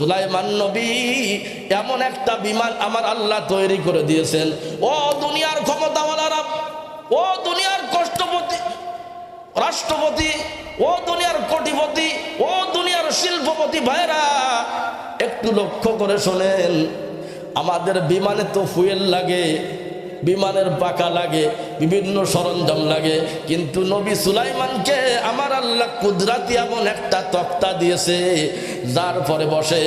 সুলাইমান নবী, এমন একটা বিমান আমার আল্লাহ তৈরি করে দিয়েছেন। ও দুনিয়ার ক্ষমতাওয়ালারা ও দুনিয়ার কষ্টপতি, রাষ্ট্রপতি, ও দুনিয়ার কোটিপতি, ও দুনিয়ার শিল্পপতি ভাইরা, একটু লক্ষ্য করে শোনেন, আমাদের বিমানে তো ফুয়েল লাগে, বিমানের পাকা লাগে, বিভিন্ন সরঞ্জাম লাগে, কিন্তু নবী সুলাইমানকে আমার আল্লাহ কুদরাতি এমন একটা তক্তা দিয়েছে যার পরে বসে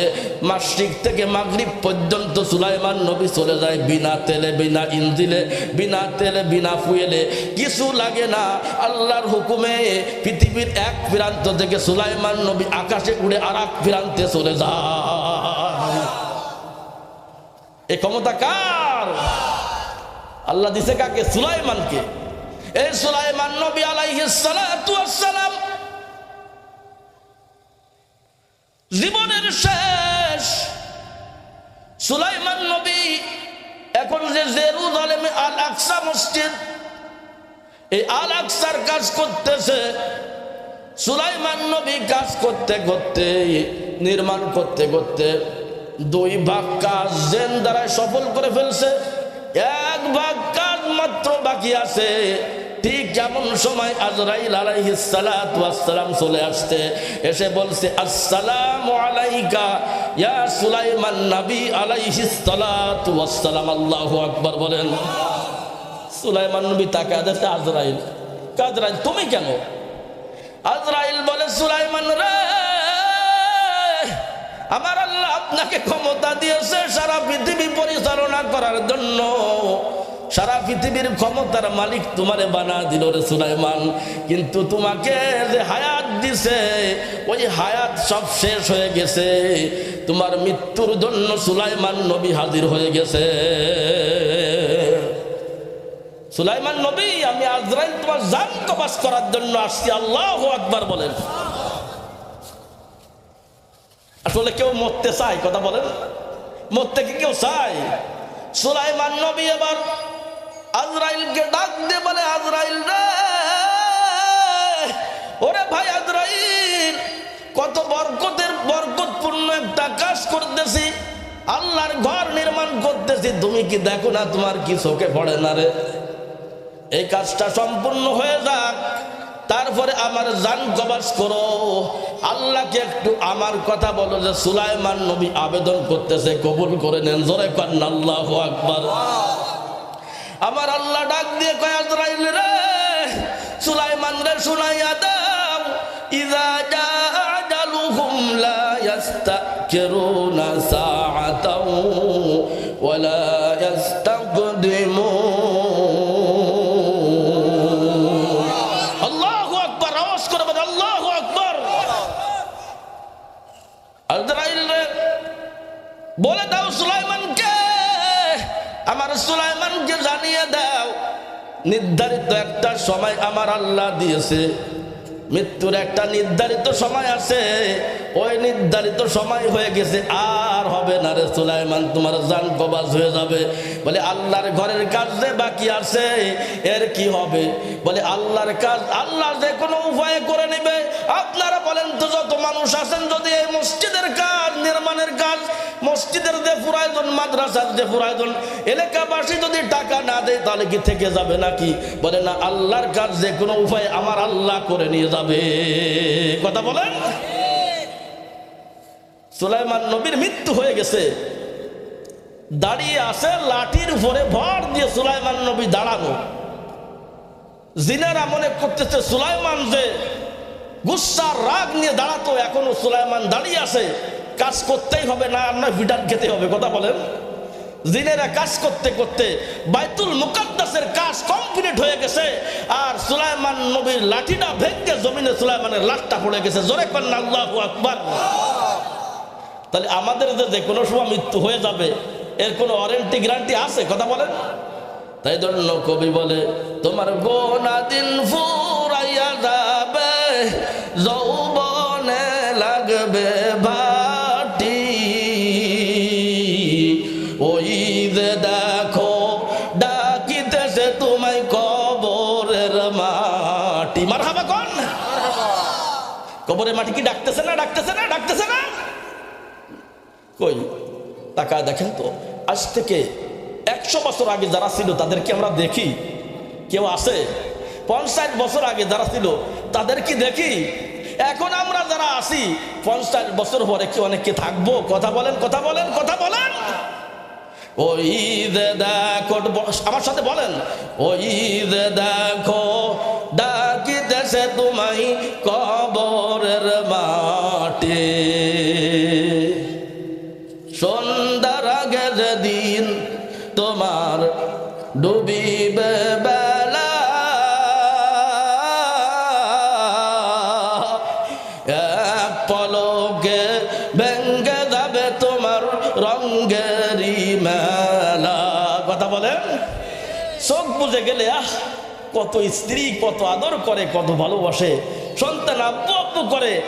মাসিক থেকে মাগরিব পর্যন্ত সুলাইমান নবী চলে যায় বিনা তেলে, বিনা ইঞ্জিলে, বিনা তেলে, বিনা ফুয়েলে। কিছু লাগে না, আল্লাহর হুকুমে পৃথিবীর এক প্রান্ত থেকে সুলাইমান নবী আকাশে উড়ে আর এক প্রান্তে চলে যায়। এ ক্ষমতা কার? আল্লাহ দিছে কাকে? সুলাইমানকে। এই সুলাইমান নবী আলাইহিস সালাম এই আল আকসার কাজ করতেছে, সুলাইমান নবী কাজ করতে করতে, নির্মাণ করতে করতে দুই ভাগ কাজ জেন দ্বারায় সফল করে ফেলছে। এক ভাগ কাজ মাত্র বাকি আছে। ঠিক যেমন সময় আজরাইল আলাইহিস সালাতু ওয়াসসালাম চলে আসছে, এসে বলছে, আসসালাম আলাইকা ইয়া সুলাইমান নবী আলাইহিস সালাতু ওয়াসসালাম, আল্লাহু আকবার, বলেন। সুলাইমান নবী তাকে আদেশে আজরাইল। কাজরাইল, তুমি কেন? আজরাইল বলে, সুলাইমান রে, আমার আল্লাহ আপনাকে ক্ষমতা দিয়েছে সারা পৃথিবী পরিচালনা করার জন্য। সারা পৃথিবীর ক্ষমতার মালিক তোমারে বানা দিল রে সুলাইমান। কিন্তু তোমাকে যে হায়াত দিছে, ওই হায়াত সব শেষ হয়ে গেছে। তোমার মৃত্যুর জন্য সুলাইমান নবী হাজির হয়ে গেছে। সুলাইমান নবী, আমি আজরাইল তোমার জান কবাস করার জন্য আসছি। আল্লাহ আকবার বলেন। আসলে কেউ মরতে চায়, কথা বলেন। মরতে কি কেউ চায়? সুলাইমান নবী এবার আজরাইলকে ডাক দিয়ে বলে, আজরাইল রে, ওরে ভাই আজরাইল, কত বরকতের, বরকতপূর্ণ একটা কাজ করতেছি, আল্লাহর ঘর নির্মাণ করতেছি। তুমি কি দেখো না তোমার কি চোখে পড়ে না রে? এই কাজটা সম্পূর্ণ হয়ে যাক। তারপরে আমার জান কবাস করো। আল্লাহকে একটু আমার কথা বলো যে, সুলাইমান নবী আবেদন করতেছে, কবুল করে নেন। জোরে করেন আল্লাহ আকবার। আমার আল্লাহ ডাক দিয়ে কয়, আজরাইল রে, সুলাইমান রে শুনাইয়া দাও। ইজা জা আজালুহুম লা ইয়াস্তাকিরুনা সাআতাও ওয়ালা ইয়াস্তাকদিমুন আমার সুলাইমানকে জানিয়ে দাও। নির্ধারিত একটা সময় আমার আল্লাহ দিয়েছে। মৃত্যুর একটা নির্ধারিত সময় আছে। ওই নির্ধারিত সময় হয়ে গেছে, আর হবে না রে সুলাইমান, তোমার জান কবাস হয়ে যাবে। বলে, আল্লাহর ঘরের কাজ যে বাকি আছে, এর কি হবে? বলে, আল্লাহর কাজ, আল্লাহ যে কোনো উপায়ে করে নেবে। আপনারা বলেন তো, যত মানুষ আছেন, যদি এই মসজিদের কাজ, নির্মাণের কাজ, মসজিদের যে প্রয়োজন, মাদ্রাসার যে প্রয়োজন, এলাকাবাসী যদি টাকা না দেয়, তাহলে কি থেকে যাবে নাকি? বলে, না, আল্লাহর কাজ যে কোনো উপায় আমার আল্লাহ করে নিয়ে যাবে। কথা বলেন? সুলাইমান নবীর মৃত্যু হয়ে গেছে। দাঁড়িয়ে আছে, লাঠির উপরে ভর দিয়ে সুলাইমান নবী দাঁড়ানো। জিনারা মনে করতেছে, সুলাইমান যে গুসার রাগ নিয়ে দাঁড়াতো, এখনও সুলাইমান দাঁড়িয়ে আছে। কাজ করতেই হবে, না আপনার ভিটান খেতে হবে, কথা বলেন। জিনেরা কাজ করতে করতে বাইতুল মুকাদ্দাসের কাজ কমপ্লিট হয়ে গেছে, আর সুলাইমান নবীর লাঠিটা ভেঙে জমিনে সুলাইমানের লাঠটা পড়ে গেছে। জোরে করেন আল্লাহু আকবার। তাহলে আমাদের যে যে কোনো সময় মৃত্যু হয়ে যাবে এর কোনো ওয়ারেন্টি গ্যারান্টি আছে? কথা বলেন। তাই জন্য কবি বলে তোমার গোনা দিন ফুরাইয়া যাবে যৌবনে লাগবে ভাটি ওই যে দেখো ডাকিতেছে তোমায় কবরের মাটি। মার হাবা কন। কবরের মাটি কি ডাকতেছে না ডাকতেছে না ডাকতেছে না ডাকতেছে, ডাকতেছে। ডাকতেছে না ডাকতেছে, ডাকতেছে। ডাকতেছে না? ডাকতেছে, ডাকতেছে। কবরের কই তাকায় দেখেন তো, আজ থেকে একশো বছর আগে যারা ছিল তাদেরকে আমরা দেখি। কেউ আছে? পঞ্চাশ বছর আগে যারা ছিল তাদের কি দেখি। এখন আমরা যারা আসি পঞ্চাশ বছর পরে কি অনেকে থাকব? কথা বলেন কথা বলেন কথা বলেন। ওই আমার সাথে বলেন। ওই দেখো, ডাকিতেছে তোমায় পলকে ভেঙ্গে যাবে তোমার রঙ্গেরি মেলা। কথা বলেন? চোখ বুঝে গেলে, আহ, কত স্ত্রী, কত আদর করে, কত ভালোবাসে। সন্তান আব্বু আব্বু করে।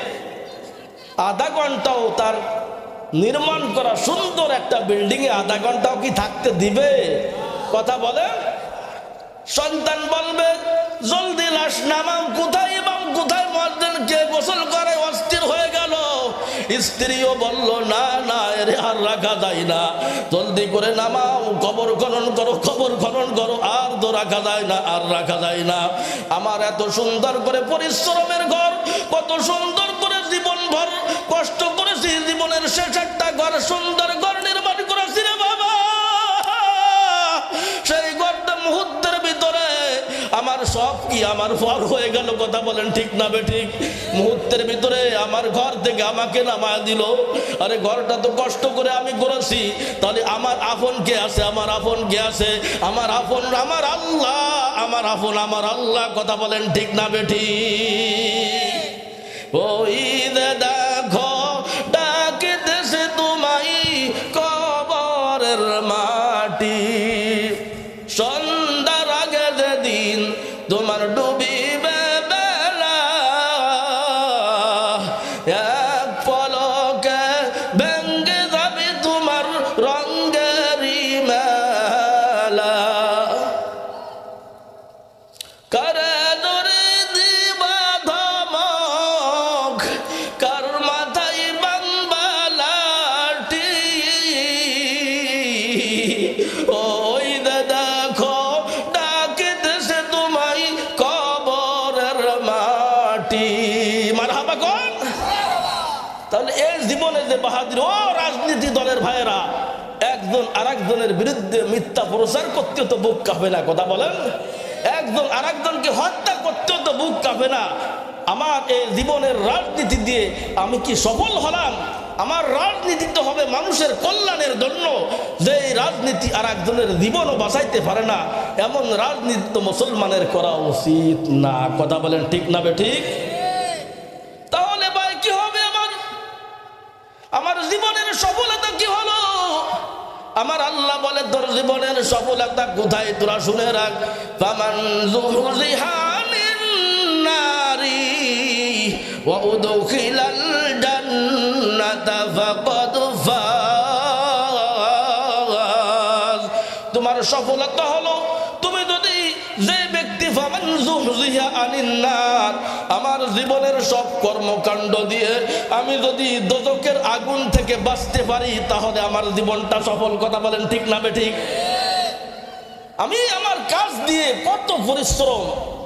আধা ঘন্টাও তার নির্মাণ করা সুন্দর একটা বিল্ডিং এ আধা ঘন্টাও কি থাকতে দিবে? কথা বলে সন্তান বলবে, জলদি লাশ নামাম কোথায় স্ত্রীও বলল, না না, এর আর রাখা যায় না। জলদি করে নামাও, কবর খনন করো, কবর খনন করো, আর তো রাখা যায় না, আর রাখা যায় না। আমার এত সুন্দর করে পরিশ্রমের ঘর, কত সুন্দর করে জীবন ভর কষ্ট করেছি, জীবনের শেষ একটা ঘর সুন্দর ঘর সব কি আমার ফল হয়ে গেল? কথা বলেন ঠিক না বে ঠিক? মুহূর্তের ভিতরে আমার ঘর থেকে আমাকে নামায় দিল। আরে ঘরটা তো কষ্ট করে আমি করেছি। তাহলে আমার আপন কে আছে? আমার আপন কে আছে? আমার আপন, আমার আল্লাহ, আমার আপন, আমার আল্লাহ। কথা বলেন ঠিক না বে ঠিক? ওই যে তোমার ডুবিবে তাহলে এই জীবনে যে বাহাদুর, ও রাজনীতি দলের ভাইয়েরা, একজন আরেকজনের বিরুদ্ধে মিথ্যা প্রচার করতে তো বুক কাঁপে না, কথা বলেন। একজন আরেকজনকে হত্যা করতে তো বুক কাঁপে না। আমার এই জীবনের রাজনীতি দিয়ে আমি কি সফল হলাম? আমার রাজনীতি তো হবে মানুষের কল্যাণের জন্য। যে রাজনীতি আর একজনের জীবনও বাঁচাইতে পারে না, এমন রাজনীতি তো মুসলমানের করা উচিত না, কথা বলেন ঠিক না বে ঠিক তাহলে ভাই কি হবে আমার আমার জীবনের সফলতা কি হলো আমার আল্লাহ বলে তোর জীবনের সফলতা কোথায় তোরা শুনে রাখ? আনিন নারি তোমার সফলতা হলো, তুমি যদি যে ব্যক্তি, ফামান যুহজিহা আনিন নার, আমার জীবনের সব কর্মকাণ্ড দিয়ে আমি যদি দোজকের আগুন থেকে বাঁচতে পারি, তাহলে আমার জীবনটা সফল। কথা বলেন ঠিক না বে ঠিক? আমি আমার কাজ দিয়ে কত পরিশ্রম।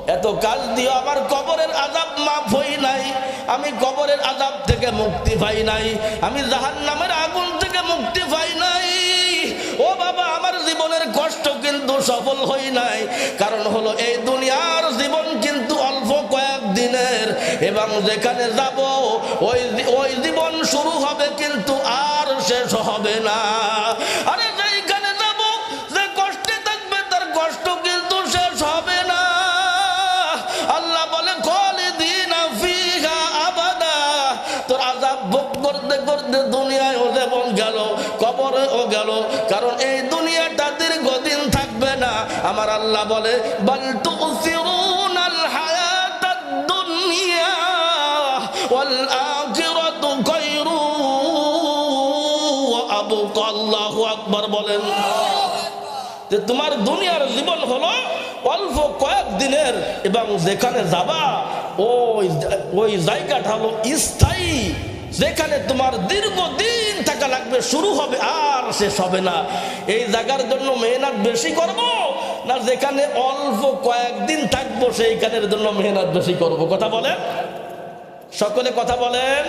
এত কাজ দিয়ে আমার কবরের আজাব মাফ হই নাই। আমি কবরের আজাব থেকে মুক্তি পাই নাই। আমি জাহান নামের আগুন থেকে মুক্তি পাই নাই। ও বাবা, আমার জীবনের কষ্ট কিন্তু সফল হই নাই। কারণ হলো এই দুনিয়ার জীবন কিন্তু অল্প কয়েক দিনের। এবং যেখানে যাব, ওই ওই জীবন শুরু হবে কিন্তু আর শেষ হবে না। করতে দুনিয়ায় ও যেমন গেল, কবরে ও গেল, কারণ এই দুনিয়াটা দীর্ঘদিন থাকবে না। আমার আল্লাহ বলে, বল তুসিরুনাল হায়াতাদ দুনিয়া ওয়াল আখিরাতু খায়রু ওয়া আবকা আল্লাহু বলেন। যে তোমার দুনিয়ার জীবন হলো অল্প কয়েক দিনের, এবং যেখানে যাবা, ওই ওই জায়গাটা হলো স্থায়ী। যেখানে তোমার দীর্ঘদিন থাকা লাগবে, শুরু হবে আর শেষ হবে না। এই জায়গার জন্য মেহনত বেশি করব না যেখানে অল্প কয়েকদিন থাকব, সেইখানের জন্য মেহনত বেশি করব? কথা বলেন। সকলে কথা বলেন।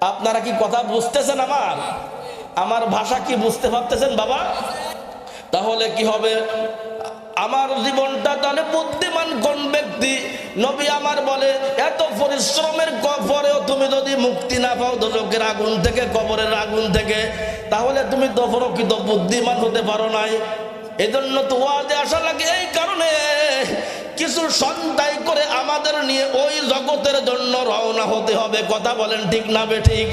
আপনারা কি কথা বুঝতেছেন আমার? আমার ভাষা কি বুঝতে পারতেছেন বাবা? তাহলে কি হবে? আমার জীবনটা তাহলে বুদ্ধিমান কোন ব্যক্তি? নবী আমার বলে, এত পরিশ্রমের আগুন থেকে, কবরের আগুন থেকে। তাহলে তুমি তো প্রকৃত বুদ্ধিমান হতে পারো নাই। এজন্য তো ওয়াজে আসা লাগে এই কারণে, কিছু সন্তাই করে আমাদের নিয়ে ওই জগতের জন্য রওনা হতে হবে। কথা বলেন ঠিক না বে ঠিক?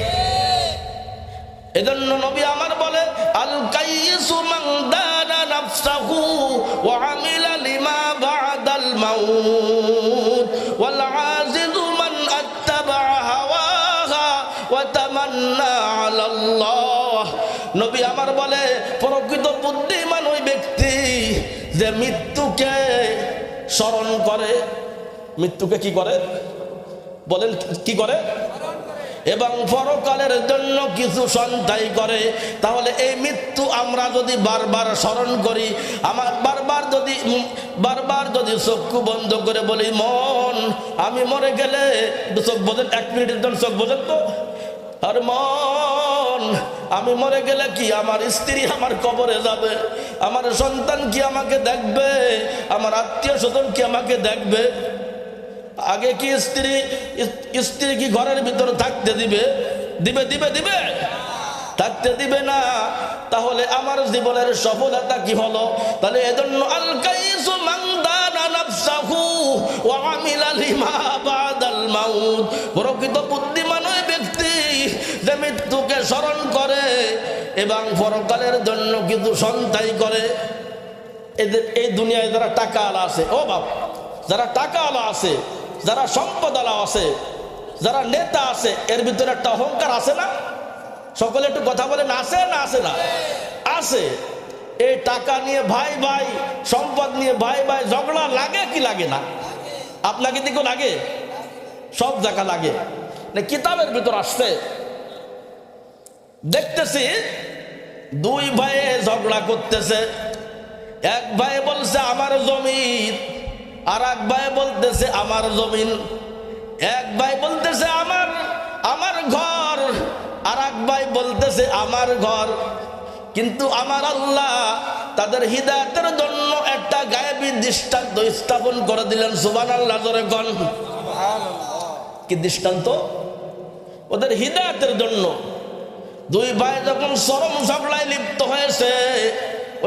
এজন্য নবী আমার বলে, আল কাইয়িসু মান দানা নাফসাহু ওয়া আমিলা লিমা বাদাল মাউত। নবী আমার বলে, প্রকৃত বুদ্ধিমান ওই ব্যক্তি যে মৃত্যুকে স্মরণ করে। মৃত্যুকে কি করে? বলেন, কি করে? এবং পরকালের জন্য কিছু সন্তাই করে। তাহলে এই মৃত্যু আমরা যদি বারবার স্মরণ করি, আমার বারবার যদি বারবার যদি চক্ষু বন্ধ করে বলি, মন, আমি মরে গেলে চোখ বোঝেন, এক মিনিটের জন্য চোখ বোঝেন তো। আর মন আমি মরে গেলে কি আমার স্ত্রী আমার কবরে যাবে? আমার সন্তান কি আমাকে দেখবে? আমার আত্মীয় স্বজন কি আমাকে দেখবে? আগে কি স্ত্রী স্ত্রী কি ঘরের ভিতরে থাকতে দিবে? দিবে দিবে দিবে? থাকতে দিবে না। তাহলে আমার জীবনের সফলতা কি হলো? তাহলে এজন্য আল কাইসু মাংদানা নাফসাহু ওয়া আমিলা লিমা বাদাল মাউত। প্রকৃত বুদ্ধিমান যে মৃত্যুকে স্মরণ করে এবং পরকালের জন্য কিন্তু সন্তাই করে, এদের, এই দুনিয়ায় যারা টাকা আলা আছে, ও বাবা যারা টাকা আলা আছে, যারা সম্পদ আলা আছে, যারা নেতা আছে, এর ভিতরে একটা অহংকার আছে না? সকলে একটু কথা বলেন, আছে না আছে না? আছে। এই টাকা নিয়ে ভাই ভাই, সম্পদ নিয়ে ভাই ভাই ঝগড়া লাগে কি লাগে না? আপনাকে দিকেও লাগে সব জায়গা লাগে। কিতাবের ভিতর আসছে দেখতেছি দুই ভাইয়ে ঝগড়া করতেছে। এক ভাই বলছে আমার জমিন। আর এক ভাই বলতেছে আমার জমিন। এক ভাই বলতেছে আমার আমার ঘর। আর এক ভাই বলতেছে আমার ঘর। কিন্তু আমার আল্লাহ তাদের হৃদায়তের জন্য একটা গায়েবী দৃষ্টান্ত স্থাপন করে দিলেন। সুবান আল্লাহ কি দৃষ্টান্ত? ওদের হৃদায়তের জন্য। দুই ভাই যখন চরম ঝগড়ায় লিপ্ত হয়েছে,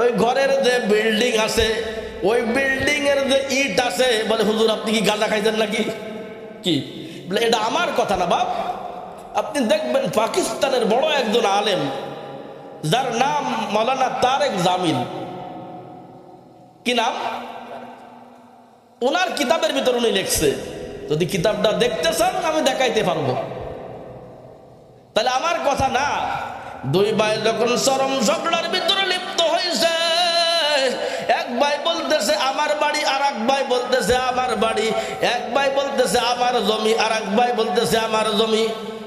ওই ঘরের যে বিল্ডিং আছে, ওই বিল্ডিং এর যে ইট আছে, বলে, হুজুর, আপনি কি গাঁজা খাইছেন নাকি? কি? বলে, এটা আমার কথা না, বাপ। আপনি দেখবেন পাকিস্তানের বড় একজন আলেম, যার নাম মৌলানা তারেক জামিল। কি নাম? ওনার কিতাবের ভিতর উনি লিখছে, যদি কিতাবটা দেখতে চান, আমি দেখাইতে পারব। তাহলে আমার কথা না, দুই ভাই যখন চরম ঝগড়ার ভিতরে লিপ্ত হয়েছে এক ভাই বলতেছে, আমার বাড়ি আর এক ভাই বলতেছে, আমার বাড়ি। এক ভাই বলতেছে, আমার জমি। আর এক ভাই বলতেছে, আমার জমি।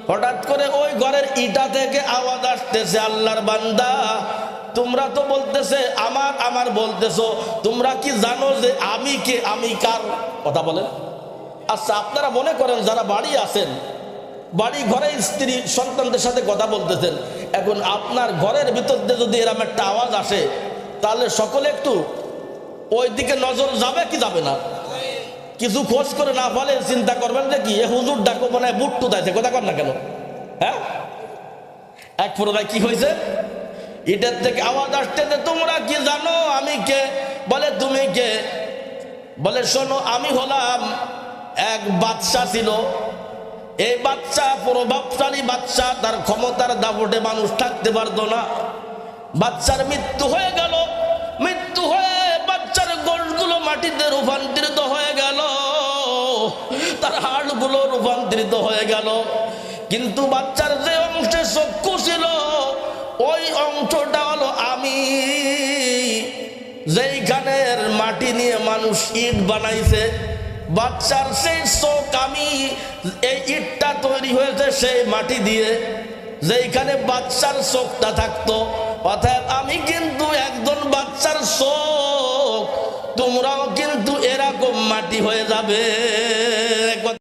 হঠাৎ করে ওই ঘরের ইটা থেকে আওয়াজ আসতেছে, আল্লাহর বান্দা, তোমরা তো বলতেছে, আমার আমার বলতেছো। তোমরা কি জানো যে আমি কে, আমি কার? কথা বলেন আচ্ছা আপনারা মনে করেন যারা বাড়ি আছেন বাড়ি ঘরে স্ত্রী সন্তানদের সাথে কথা বলতেছেন। এখন আপনার ঘরের ভিতর দিয়ে যদি এরম একটা আওয়াজ আসে, তাহলে সকলে একটু ওই দিকে নজর যাবে কি যাবে না? কিছু খোঁজ করে না ফলে চিন্তা করবেন যে কি, এ হুজুর ডাকো মানে বুট টুতাইছে, কথা কর না কেন? হ্যাঁ? এক পুরোটাই কি হয়েছে? এটার থেকে আওয়াজ আসছে যে, তোমরা কি জানো আমি কে? বলে, তুমি কে? বলে, শোনো, আমি হলাম এক বাদশা ছিল। এই বাচ্চা প্রভাবশালী বাচ্চা, তার ক্ষমতার দাপটে মানুষ থাকতে পারতো না। বাচ্চার মৃত্যু হয়ে গেল। মৃত্যু হয়ে বাচ্চার গোলগুলো মাটিতে রূপান্তরিত হয়ে গেল। তার হাড়গুলো রূপান্তরিত হয়ে গেল। কিন্তু বাচ্চার যে অংশে চক্ষু ছিল, ওই অংশটা হলো আমি। যেইখানের মাটি নিয়ে মানুষ ইট বানাইছে বাচ্চার সেই শোক আমি এই ইটটা তৈরি হয়েছে সেই মাটি দিয়ে যেখানে বাচ্চার চোখটা থাকতো। অর্থাৎ আমি কিন্তু একজন বাচ্চার চোখ তোমরাও কিন্তু এরকম মাটি হয়ে যাবে।